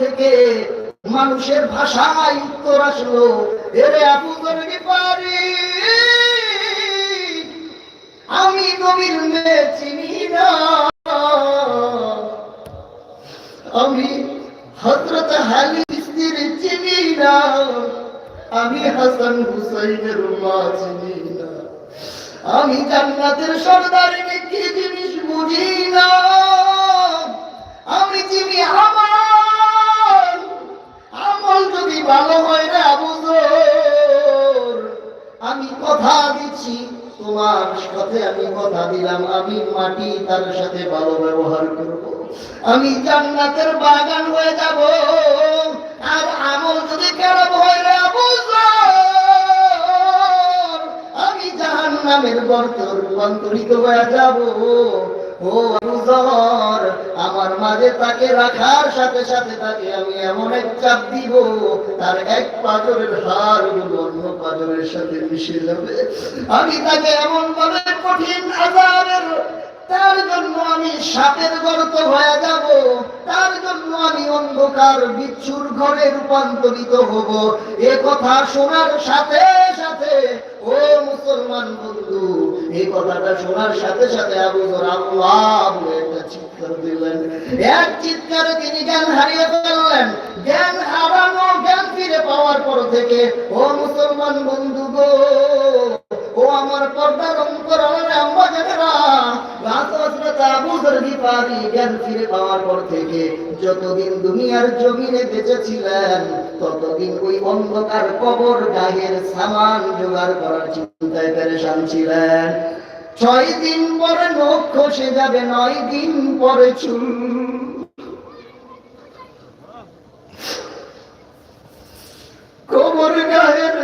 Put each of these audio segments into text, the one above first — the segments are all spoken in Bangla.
থেকে মানুষের ভাষায় উত্তর আসলো। এরে আবু জরগি পারি আমি নবীর মেয়ে চিনি না। আমি হজরত হালি স্ত্রীর চিনি না। আমি হাসান হুসাইনের মা চিনি না। আমি জান্নাতের সর্দারিনী কি জিনিস বুঝি না। আমি চিনি আমার আমল যদি ভালো হয় না বুঝোর আমি কথা দিচ্ছি, তোমার সাথে আমি কথা দিলাম, আমি মাটি তার সাথে ভালো ব্যবহার করব। আমি জান্নাতের বাগান হয়ে যাব, আর আমল যদি খারাপ হয় না বুঝোর আমি জাহান নামের গর্ত রূপান্তরিত হয়ে যাব। ও আবুজর আমার মাঝে তাকে রাখার সাথে সাথে তাকে আমি এমন এক চাপ দিব, তার এক পাজরের হারগুলো অন্য পাজরের সাথে মিশে যাবে। আমি তাকে এমন ভাবে কঠিন আজাবের তার জন্য আমি সাপের গর্ত হয়ে যাব, তার জন্য আমি অন্ধকার বিচ্ছুর ঘরে রূপান্তরিত হব। এ কথা শোনার সাথে সাথে, ও মুসলমান বন্ধু এই কথাটা শোনার সাথে সাথে আবু আল্লাহ একটা চিৎকার দিলেন। এক চিৎকারে তিনি জ্ঞান হারিয়ে ফেললেন। জ্ঞান হারানো জ্ঞান ফিরে পাওয়ার পর থেকে, ও মুসলমান বন্ধু গো আমার পর্দার অন্তরালের আম্মা জানেরা গাছ হযরত আবু যর জ্ঞান ফিরে পাওয়ার পর থেকে যতদিন দুনিয়ার জমিনে বেঁচে ছিলেন ততদিন ওই অন্ধকার কবর গায়ের সামান জোগাড় করার চিন্তায় ছিলেন। ছয় দিন পরে নখ খসে যাবে, নয় দিন পরে চুল কবর গায়ের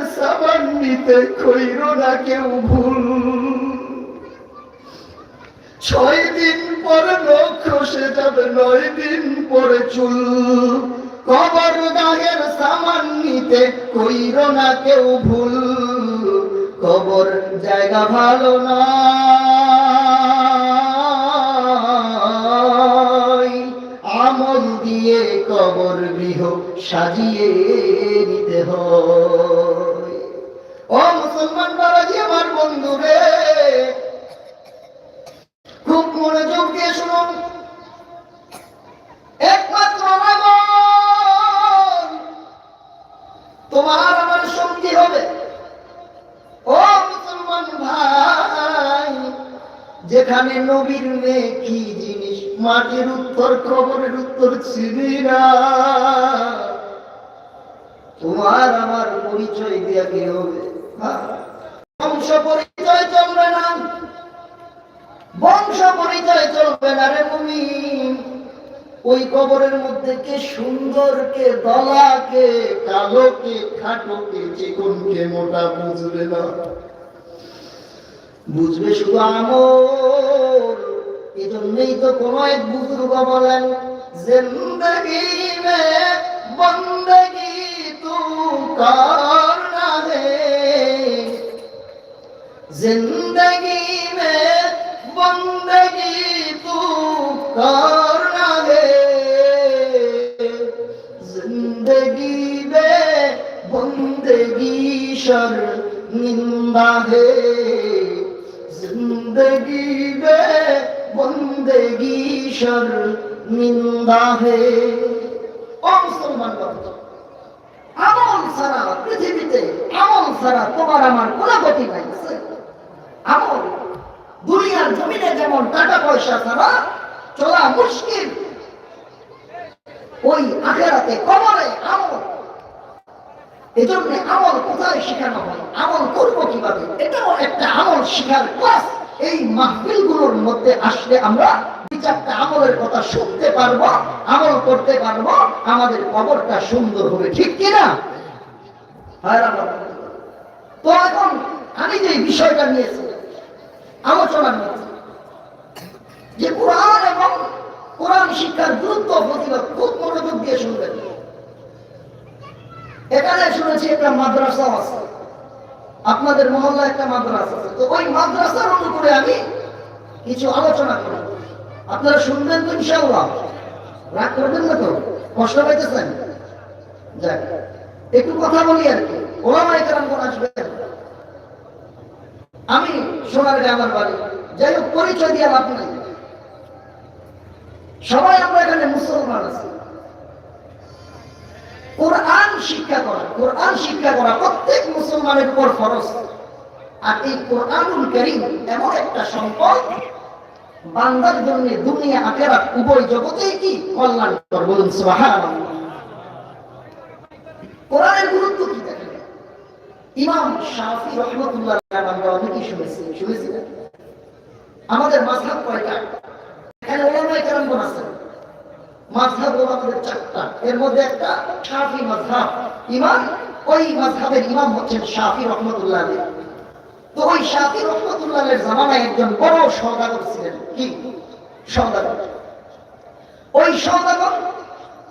নিতে খৈর না কেউ ভুল। ছয় দিন পরে নখ সে যাবে, নয় দিন পরে চুল। কবর গায়ের সামান নিতে কইর না কেউ ভুল। কবর জায়গা ভালো না। আমল দিয়ে কবর গৃহ সাজিয়ে নিতে হয়। ও মুসলমান বাবাজি আমার বন্ধু রে। খুব মনোযোগ দিয়ে শুনুন। একমাত্র তোমার আমার সঙ্গী হবে। ও মুসলমান ভাই, যেখানে নবীর মেয়ে কি জিনিস? মাটির উত্তর খবরের উত্তর না। তোমার আমার পরিচয় দিয়া কি হবে? বংশ পরিচয় চলবে না। বংশ পরিচয় চলবে না রে মুমিন ওই কবরের মধ্যে কে সুন্দর, কে দলা, কে কালো, কে খাটো, কে কে মোটা বুঝবে না। বুঝবে শুধু আমল। এজন্যই তো কোন এক বুজুর্গ বলেন, জিন্দগি মে বন্দগি তু করনা जिंदगी में बंदगी तू करना है जिंदगी में बंदगी शर निंदा है जिंदगी में बंदगी शर निंदा है ও মুসলমান বাবা আমল ছাড়া পৃথিবীতে আমল ছাড়া তোমার আমার কোনো গতি নাই আছে? আমল। দুনিয়ার জমিনে যেমন টাকা পয়সা ছাড়া চলা মুশকিল, ওই আখেরাতে কবরে আমল। এজন্য আমল কোথায় শেখানো হয়? আমল করব কীভাবে? এটাও একটা আমল শেখার ক্লাস। এই মাহফিলগুলোর মধ্যে আসলে আমরা দুই চারটা আমলের কথা শুনতে পারব, আমল করতে পারব, আমাদের কবরটা সুন্দর হবে, ঠিক কিনা। তো এখন আমি যে বিষয়টা নিয়েছি আলোচনা নিয়েছি যে কোরআন এবং কোরআন শিক্ষার গুরুত্ব প্রতিবাদ খুব মনোযোগ দিয়ে শুনবেন। এখানে শুনেছি একটা মাদ্রাসা আছে। আপনাদের মহল্লা একটা মাদ্রাসা আছে। তো ওই মাদ্রাসার অনুকূলে আমি কিছু আলোচনা করি। আপনারা শুনবেন তো ইনশাআল্লাহ। রাগ করবেন না তো? কষ্ট পাইতেছেন? যাক, একটু কথা বলি আর কি। ওলামাই কোন আসবেন? আমি সোনার আমার বাড়ি। যাই হোক, পরিচয় দিয়ে লাভ নাই। সবাই আমরা এখানে মুসলমান আছি। কোরআন শিক্ষা করা, কোরআন শিক্ষা করা প্রত্যেক মুসলমানের উপর ফরজ। আর এই কোরআনুল করিম এমন একটা সম্পদ, বান্দার জন্য দুনিয়া আখেরা উভয় জগতেই কি? কল্যাণকর। বলুন, সুবহানাল্লাহ। কোরআনের গুরুত্ব কি? ইমাম শাফি রহমতুল্লাহ অনেকেই শুনেছি শুনেছি? আমাদের কয়টা? চারটা। এর মধ্যে একটা শাফি মাঝহাব ইমাম, ওই মাঝহাবের ইমাম হচ্ছেন শাফি রহমতুল্লাহ। তো ওই শাফি রহমতুল্লাহের জামানায় একজন বড় সওদাগর ছিলেন। কি? সওদাগর। ওই সওদাগর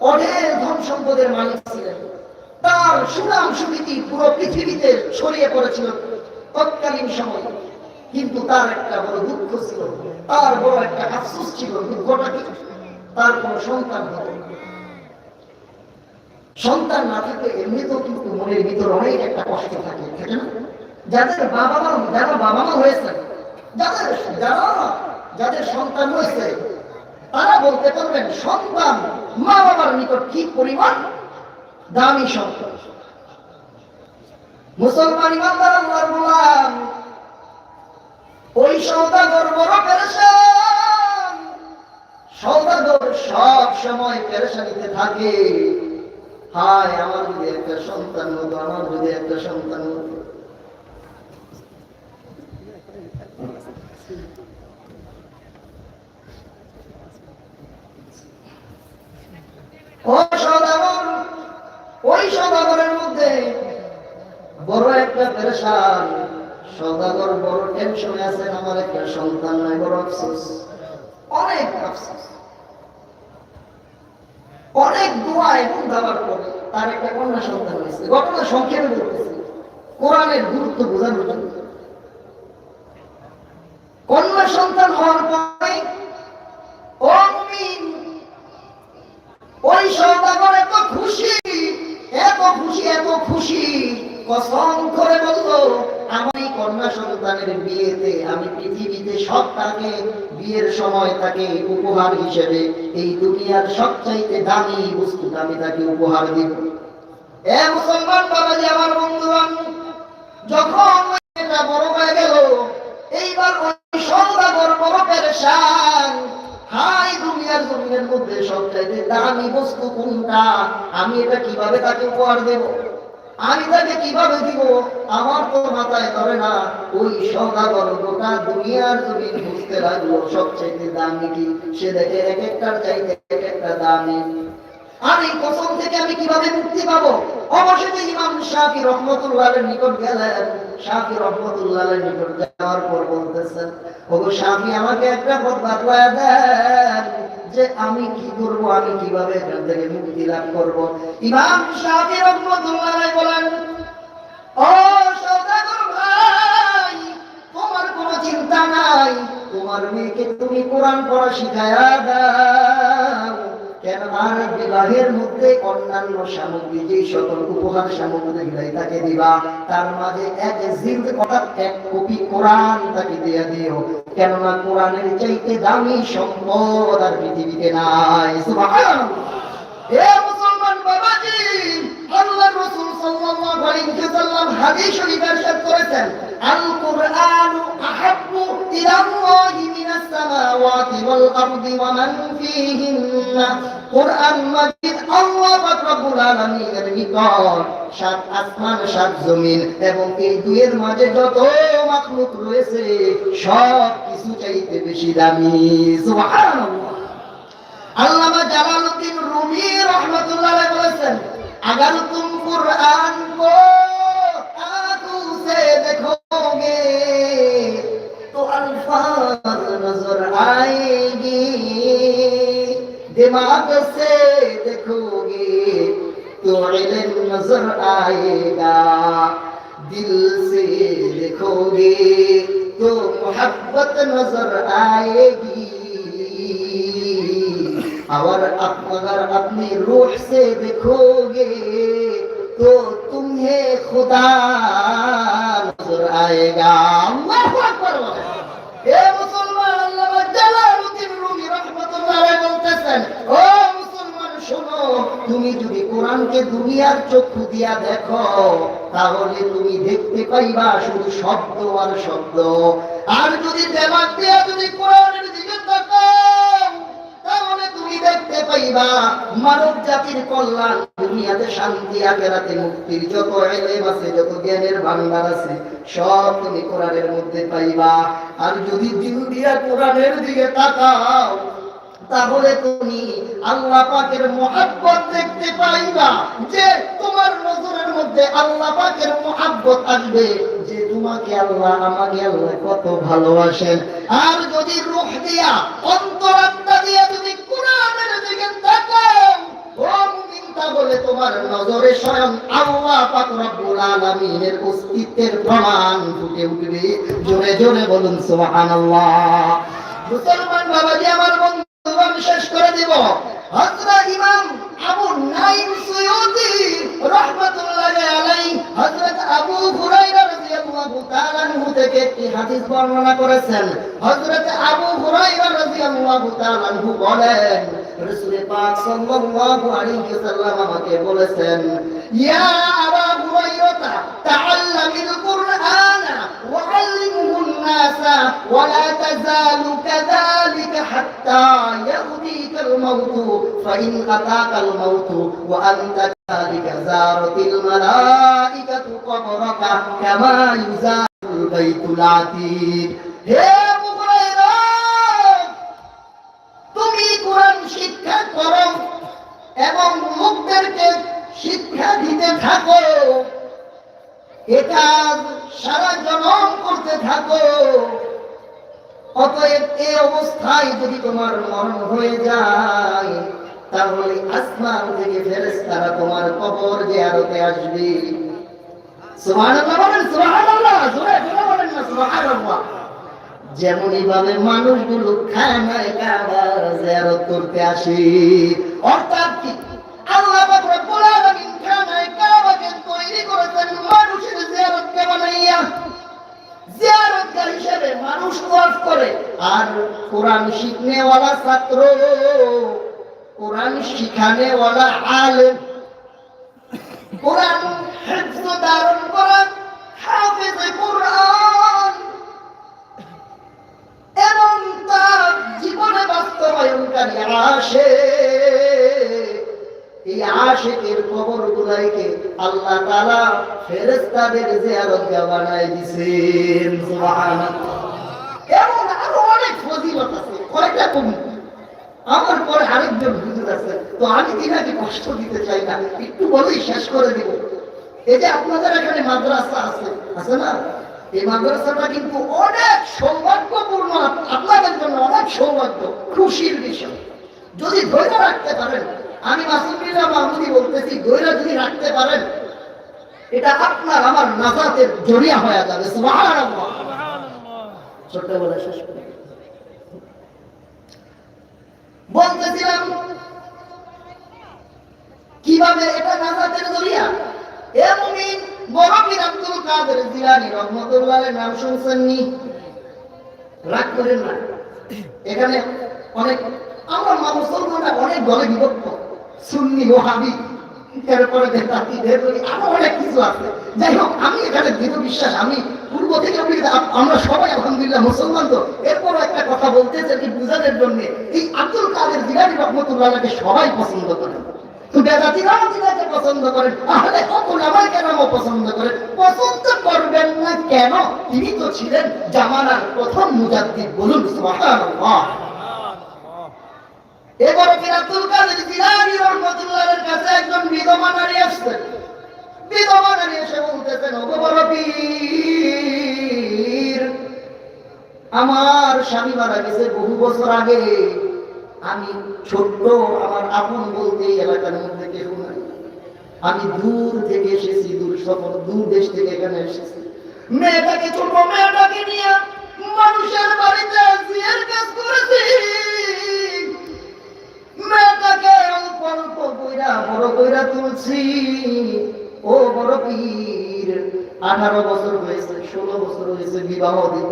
অনেক ধন সম্পদের মালিক ছিলেন। তার সুনাম সুনীতি পুরো পৃথিবীতে ছড়িয়ে পড়েছিল তৎকালীন সময়ে। কিন্তু তার একটা বড় দুঃখ ছিল, তার বড় একটা আফসোস ছিল দুঃখটা কি? তার কোনো সন্তান হতো সন্তান না থাকলে এমনিতেও কিন্তু মনের ভিতর অনেক একটা কষ্ট থাকে যাদের বাবা মা যারা বাবা মা হয়েছে, যাদের, যারা, যাদের সন্তান হয়েছে, তারা বলতে পারবেন, সন্তান মা বাবার নিকট কি পরিমাণ দামি সন্তান মুসলমান ইমানদার আল্লাহর গোলাম, ওই সৌদাগর বড় পেরেশান সৌদাগর সব সময় পেরেশানিতে থাকে। হায়, আমার যদি একটা সন্তান হতো, আমার যদি একটা সন্তান হতো। ও ওই সদাগরের মধ্যে। বড় একটা পেরেশান। সদাগর বড় টেনশনে আছেন আমার একটা সন্তান নাই, বড় আফসোস। অনেক আফসোস। অনেক দোয়া এবং দাবার পরে তার একটা কন্যা সন্তান হয়েছে। ঘটনা সংক্ষেপে বলতেছি। কোরআনের গুরুত্ব বোঝানোর জন্য। কন্যা সন্তান হওয়ার পরে ও মুমিন ওই সৌদাগর এত খুশি এত খুশি এত খুশি, কসম করে বলল আমার এই কন্যা সন্তানের বিয়েতে আমি পৃথিবীতে সব তাকে বিয়ের সময় তাকে উপহার হিসেবে, এই দুনিয়ার সবচাইতে দামি বস্তু আমি তাকে উপহার দিব। এ মুসলমান আমার যখন মেয়েটা বড় হয়ে গেল, এইবার ওই বড় পেরেশান হাই দুনিয়ার জমিনের মধ্যে সবচাইতে দামি বস্তু কোনটা, আমি এটা কীভাবে তাকে উপহার দেব? আমি তাকে কীভাবে দিব? আমার তো মাথায় ধরে না, ওই সদাগর গোটা দুনিয়ার তুমি বুঝতে লাগল সবচেয়ে দামি কি? সে দেখে এক একটার চাইতে এক একটা দামি। আর এই কসম থেকে আমি কীভাবে মুক্তি পাবো? অবশেষে ইমাম শাফি রহমতুল্লাহের নিকট গেলেন। শাফি রহমতুল্লাহের নিকট যাওয়ার পর বলতেছেন, ওগো শাফি, আমাকে একটা পথ বাতলায় দেন যে আমি কি করব, আমি কীভাবে এখান থেকে মুক্তি লাভ করব? ইমাম শাফি রহমতুল্লাহ বলেন, ও সওদাগর ভাই, তোমার কোনো চিন্তা নাই। তোমার মেয়েকে তুমি কোরআন পড়া শিখায়া দাও। কেননা বিবাহের মধ্যে অন্যান্য সামগ্রী, যেই সকল উপহার সামগ্রী তাকে দিবা, তার মাঝে এক জিল্দ অর্থাৎ এক কপি কোরআন তাকে দেয়া দিও। কেননা কোরআনের চাইতে দামি সম্পদ আর পৃথিবীতে নাই। এ মুসলমান বাবাজি আল্লাহ রসুল সাল্লাল্লাহু আলাইহি ওয়াসাল্লাম হাদিস শরীফে করেছেন। القرآن أحب إلى الله من السماوات والأرض ومن فيهن. কোরআন মাজিদ আল্লাহ পাক রব্বুল আলামিনের নিকট সাত আসমান, সাত জমিন এবং এই দুয়ের মাঝে যত মাখলুক রয়েছে, সব কিছু চাইতে বেশি দামি। সুবহানাল্লাহ। আল্লামা জালালউদ্দিন রুমি রাহমাতুল্লাহ বলেছেন, আগারুকুম दिमाग से देखोगे तो इल्म नज़र आएगा। दिल से देखोगे तो मोहब्बत नज़र आएगी। और अगर अपनी रूह से देखोगे तो तुम्हें खुदा नज़र आएगा। দুনিয়ার চক্ষু দিয়া দেখো, তাহলে তুমি দেখতে পাইবা শুধু শব্দ আর শব্দ। আর যদি দিয়া যদি কোরআনের দিকে তাহলে তুমি দেখতে পাইবা মানব জাতির কল্যাণ দুনিয়াতে শান্তি, আখেরাতে মুক্তির যত এলেম আছে, যত জ্ঞানের আছে, সব তুমি কোরআনের মধ্যে পাইবা। আর যদি দিল দিয়া কোরআনের দিকে তাকাও তাহলে তুমি আল্লাহ পাকের মহাব্বত দেখতে পাইবা যে তোমার নজরের মধ্যে আল্লাহ পাকের মহাব্বত আসবে যে তোমাকে আল্লাহ আমাকে আল্লাহ কত ভালোবাসেন। আর যদি রূহ দিয়া, অন্তরাত্মা দিয়া যদি কোরআনের দিকে ও তোমার নজরে স্বয়ং আল্লাহ পাক রব্বুল আলামিনের অস্তিত্বের প্রমাণ ফুটে উঠবে। জোরে জোরে বলুন সুবহানাল্লাহ। মুসলমান বাবাজি, আমার বন্ধু আমি শেষ করে দিব। হযরত ইমাম আবু নাইম সুয়ুতি রাহমাতুল্লাহি আলাইহি হযরত আবু হুরায়রা রাদিয়াল্লাহু তাআলা আনহু থেকে একটি হাদিস বর্ণনা করেছেন। হযরত আবু হুরায়রা রাদিয়াল্লাহু তাআলা আনহু বলেন, রাসূল পাক সাল্লাল্লাহু আলাইহি ওয়াসাল্লাম আমাকে বলেছেন, ইয়া الناس ولا تزال كذلك حتى يأتيك الموت فإن أتاك الموت وأنت كذلك زارت الملائكة قبرك كما يزار البيت العتيق হে আবু হুরায়রা তুমি কোরআন শিক্ষা করো এবং লোকদেরকে শিক্ষা দিতে থাকো এ কাজ সারা জনম করতে থাকো। অতএব এই অবস্থায় যদি তোমার মরণ হয়ে যায়, তাহলে আসমান থেকে ফেরেশতারা তোমার কবর আসবে। বলেন না, সুবহানাল্লাহ। যেমন এইভাবে মানুষগুলো খানায় কাবা জিয়ারত করতে আসে, অর্থাৎ কি? আল্লাহ তৈরি করেছেন মানুষের জিয়ারতকে বানাইয়া। জিয়ারতগার হিসেবে মানুষ ওয়াজ করে। আর কোরআন শিখনেওয়ালা ছাত্র, কোরআন শিখানেওয়ালা আলেম। কোরআন হেফজ ধারণ করা, হাফেজ কোরআন। গুলাইকে আল্লাহ তাআলা ফেরেশতাদের জিয়ারত বানায় দিছেন এমন আরও অনেক ফজিলত আছে, কয়টা কমি আমার পরে আরেকজন হুজুর আছে, তো আমি তিনাকে কষ্ট দিতে চাই না, একটু বলেই শেষ করে দিব। এই যে আপনাদের এখানে মাদ্রাসা আছে আছে না? এই মাদ্রাসাটা কিন্তু অনেক সৌভাগ্যপূর্ণ, আপনাদের জন্য অনেক সৌভাগ্য, খুশির বিষয়। যদি ধৈর্য রাখতে পারেন আমি মাসুমিল্লাহ মাহমুদি বলতেছি ধৈর্য যদি রাখতে পারেন, এটা আপনার আমার নাজাতের জড়িয়া হয়ে যাবে। ছোট্টবেলা শেষ করে বলতেছিলাম, কীভাবে এটা নাজাতের জড়িয়া এ মুমিন বড় পীর আব্দুল কাদের জিলানী রহমতুল্লাহের নাম শুনছেননি? রাগ করেন না। এখানে অনেক, আমরা মা মুসলমানরা অনেক দলে বিভক্ত। সুন্নি ওহাবি এরপরে বেদাতি আরও অনেক কিছু আছে। যাই হোক, আমি এখানে দৃঢ় বিশ্বাস, আমি পূর্ব থেকে আমরা সবাই আলহামদুলিল্লাহ মুসলমান তো এরপর একটা কথা বলতে চাই বুঝানোর জন্য। এই আব্দুল কাদের জিলানি রহমতুল্লাহকে সবাই পছন্দ করেন। জামানার প্রথম মুজাদ্দিদ বলুন, সুবহানাল্লাহ। এবারে ফির কাদের জিলানি রহমতুল্লাহের কাছে একজন বিধবা নারী আসছেন বিধবা নারী এসে বলতেছেন, ওগো বড় পীর, আমার স্বামী মারা গেছে বহু বছর আগে। আমি ছোট্ট, আমার আপন বলতে এলাকার মধ্যে কেউ নাই। আমি দূর থেকে এসেছি, দূর সফর, দূর দেশ থেকে এখানে এসেছি। মেয়েটাকে, ছোট মেয়েটাকে নিয়ে মানুষের বাড়িতে আঠারো বছর হয়েছে, ষোলো বছর হয়েছে বিবাহ দিব।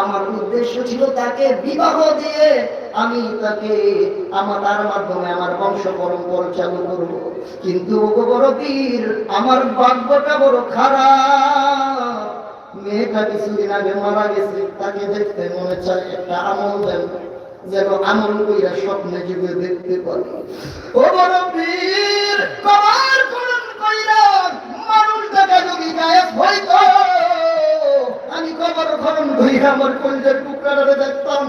আমার উদ্দেশ্য ছিল তাকে বিবাহ দিয়ে আমি তাকে আমার তার মাধ্যমে আমার বংশ পরম্পরা চালু করব। কিন্তু ও বড় আমার ভাগ্যটা বড় খারাপ। মেয়েটা কিছুদিন আগে মারা গেছে, তাকে দেখতে মনে চায় একটা আমল দেন যেন আমল কইরা স্বপ্নে যুগে দেখতে পারি ও বড় পীর কইরা আমি কবর খনন কইরা আমার কলজের টুকরাটা দেখতাম।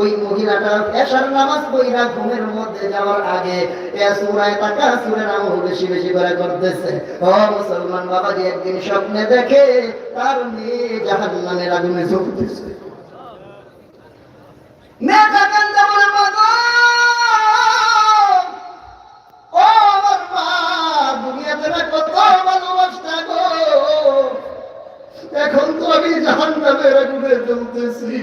ওই মহিলাটা এসার নামাজ পইরা ঘুমের মধ্যে যাওয়ার আগে সুরের আমল বেশি বেশি করে করতেছে। ও মুসলমান বাবা একদিন স্বপ্নে দেখে তার মেয়ে জাহান্নামের আগুনে জ্বলতেছে মেয়েটা কান্দা বলে বাবা ও আমার মা দুনিয়াতে না কত ভালোবাসতা গো এখন তো আমি জাহান নামের আগুনে জ্বলতেছি।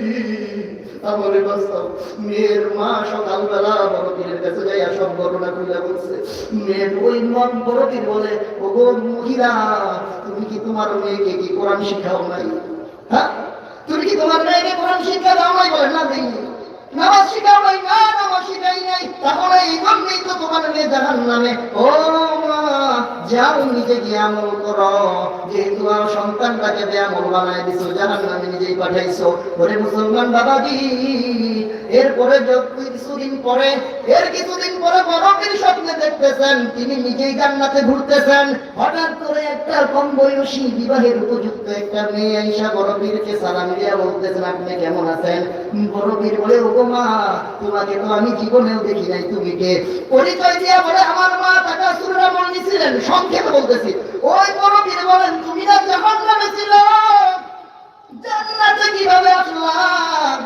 আমার বাস্তব, মেয়ের মা সকালবেলা বড় কাছে যাইয়া সব ঘটনা খুলে বলছে। মেয়ের ওই মন বড় বলে ও গো মহিলা, তুমি কি তোমার মেয়েকে কি কোরআন শিখাও নাই? হ্যাঁ? তুমি কি তোমার মেয়েকে কোরআন শিক্ষা দাও নাই বলে? না দিই নামাজ শিখাও নাই না নাই তাহলে এই জন্যই তো তোমার মেয়ে জাহান নামে ও মা, যাও নিজে গিয়ে আমল করো যেহেতু আমার সন্তানটাকে বেয়ামল বানায় দিছো জাহান নিজেই পাঠাইছো ওরে মুসলমান বাবাজি এরপরে কিছুদিন পরে, এর কিছুদিন পরে বড়কের স্বপ্নে দেখতেছেন, তিনি নিজেই জান্নাতে ঘুরতেছেন। হঠাৎ করে একটা কম বয়সী বিবাহের উপযুক্ত একটা মেয়ে আইসা বড়বীরকে সালাম দিয়া বলতেছেন, আপনি কেমন আছেন? বড়বীর বলে ও মা, তোমাকে তো আমি জীবনেও দেখি নাই, তুমি কে? পরিচয় দিয়া বলে, আমার মা টাকা সুরের আমল নিছিলেন, সংক্ষেপে বলতেছি। ওই বড়বীর বলেন, তুমি না জাহান নামে ছিল? জান্নাতে কীভাবে আসলাম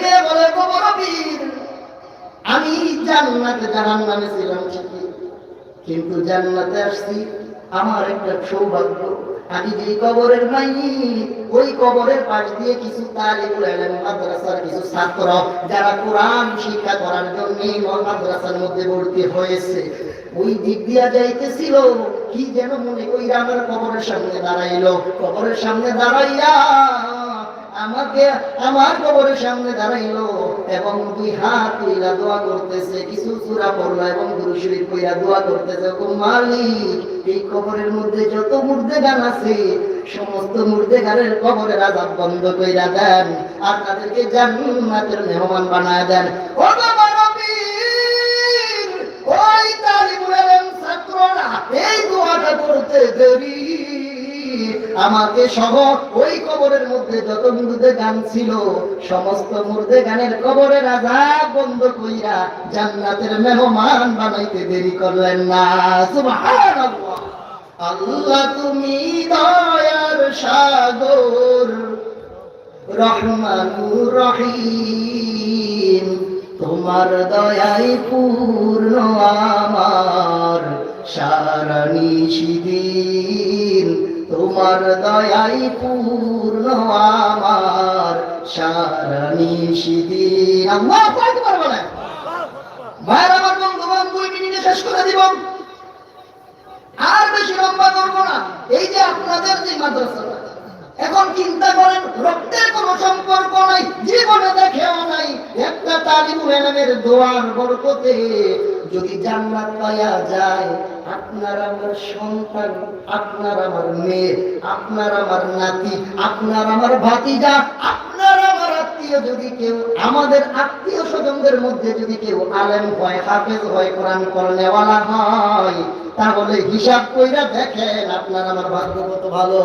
মেয়ে বলে আমি জান্নাতে জাহান নামে ছিলাম ঠিকই, কিন্তু জান্নাতে আসছি, আমার একটা সৌভাগ্য। আমি যে কবরের ওই কবরের পাশ দিয়ে কিছু ইলম, মাদ্রাসার কিছু ছাত্র যারা কোরআন শিক্ষা করার জন্য মাদ্রাসার মধ্যে ভর্তি হয়েছে, ওই দিক দিয়া যাইতেছিল, কি যেন মনে কইরা আমার কবরের সামনে দাঁড়াইলো। কবরের সামনে দাঁড়াইয়া আমাকে আমার কবরের সামনে দাঁড়াইলো এবং দুই হাত তুইলা দোয়া করতেছে, কিছু সূরা পড়ল এবং গুরু শরীফ কইরা দোয়া করতেছে। ও মালিক, এই কবরের মধ্যে যত মুর্দে গান আছে, সমস্ত মুর্দে গানের কবরের আজাব বন্ধ কইরা দেন আর তাদেরকে জান্নাতের মেহমান বানায় দেন। ও ওই তালিবুল ছাত্ররা এই দোয়াটা করতে দেরি। আমাকে সহ ওই কবরের মধ্যে যত মুর্দে গান ছিল, সমস্ত মুর্দে গানের কবরের আজাব বন্ধ কইরা জান্নাতের মেহমান বানাইতে দেরি করলেন না। আল্লাহ তুমি দয়ার সাগর, রহমানুর রহিম। তোমার দয়াই পূর্ণ আমার, সারা নিশিদিন তোমার দয়াই পূর্ণ আমার সারা কয়তে পারব না আমার মিনিটে শেষ করে দিব। আর বেশি লম্বা করব না। এই যে আপনাদের যে মাদ্রাসাটা এখন চিন্তা করেন, রক্তের কোনো সম্পর্ক নাই, জীবনে দেখেও নাই, একটা এলামের দোয়ার বরকতে যদি জান্নাত পাওয়া যায়, আপনার আমার সন্তান, আপনার আমার মেয়ে, আপনার আমার নাতি, আপনার আমার ভাতিজা, আপনার আমার আত্মীয় যদি কেউ, আমাদের আত্মীয় স্বজনদের মধ্যে যদি কেউ আলেম হয়, হাফেজ হয়, কোরআন করনেওয়ালা হয়, তাহলে হিসাব কইরা দেখেন আপনার আমার ভাগ্য কত ভালো?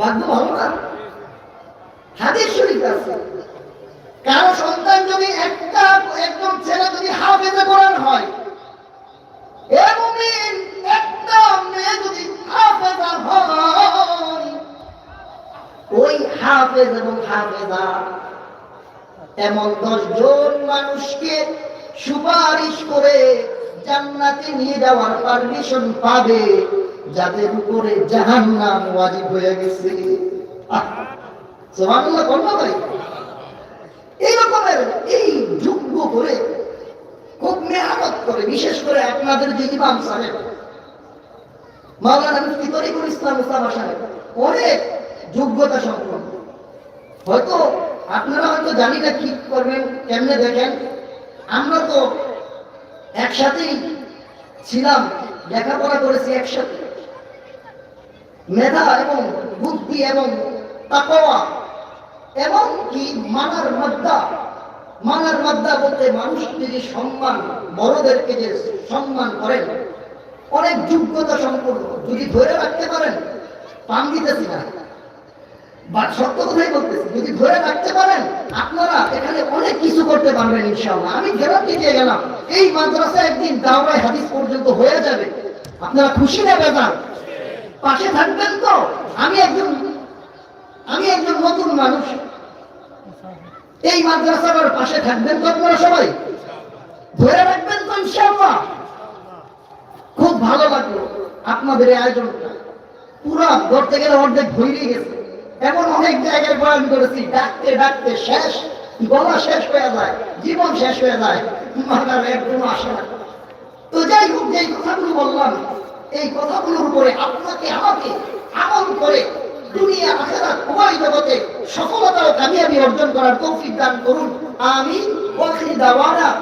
ভাগ্য ভালো না? হাদিস শরীফ আছে। কারও সন্তান যদি এমন দশ জন মানুষকে সুপারিশ করে জান্নাতে নিয়ে যাওয়ার পারমিশন পাবে, যাদের উপরে জাহান্নাম ওয়াজিব হয়ে গেছে। ভাই। এই রকমের এই যোগ্য করে খুব মেহনত করে, বিশেষ করে আপনাদের যে ইমাম সাহেব, মাওলানা মুফতি তরিকুল ইসলাম মুস্তাফা সাহেব, অনেক যোগ্যতা সম্পন্ন। হয়তো আপনারা হয়তো জানি না কি করবেন, কেমনে দেখেন? আমরা তো একসাথেই ছিলাম, লেখাপড়া করেছি একসাথে। মেধা এবং বুদ্ধি এবং তাকওয়া এবং কি মানার মাদ্দা মানার মাদ্দা বলতে মানুষকে যে সম্মান, বড়দেরকে যে সম্মান করেন, অনেক যোগ্যতা সম্পন্ন, যদি ধরে রাখতে পারেন, পান দিতেছি না। সত্য কথাই বলতেছি, যদি ধরে রাখতে পারেন, আপনারা এখানে অনেক কিছু করতে পারবেন ইনশাআল্লাহ। আমি গ্যারান্টি দিয়ে গেলাম। এই মাদ্রাসা একদিন দাওরাই হাদিস পর্যন্ত হয়ে যাবে। আপনারা খুশি না বেদান পাশে থাকবেন তো? আমি একজন আমি একজন নতুন মানুষ। এই মাদ্রাসার পাশে থাকবেন তো আপনারা সবাই? ধরে রাখবেন তো ইনশাআল্লাহ। খুব ভালো লাগল আপনাদের এই আয়োজনটা। পুরো ধরতে গেলে অর্ধেক ভরিয়ে গেছে। এমন অনেক জায়গায় বয়ান করেছি, ডাকতে ডাকতে শেষ, গলা শেষ হয়ে যায়, জীবন শেষ হয়ে যায় একদম আসে না। তো যাই হোক যে কথাগুলো বললাম, এই কথাগুলোর উপরে আপনাকে, আমাকে আমল করে দুনিয়া আখেরাত উভয় জগতে সফলতা কামিয়াবি অর্জন করার তৌফিক দান করুন। আমি ওয়াখির দাওয়ানা।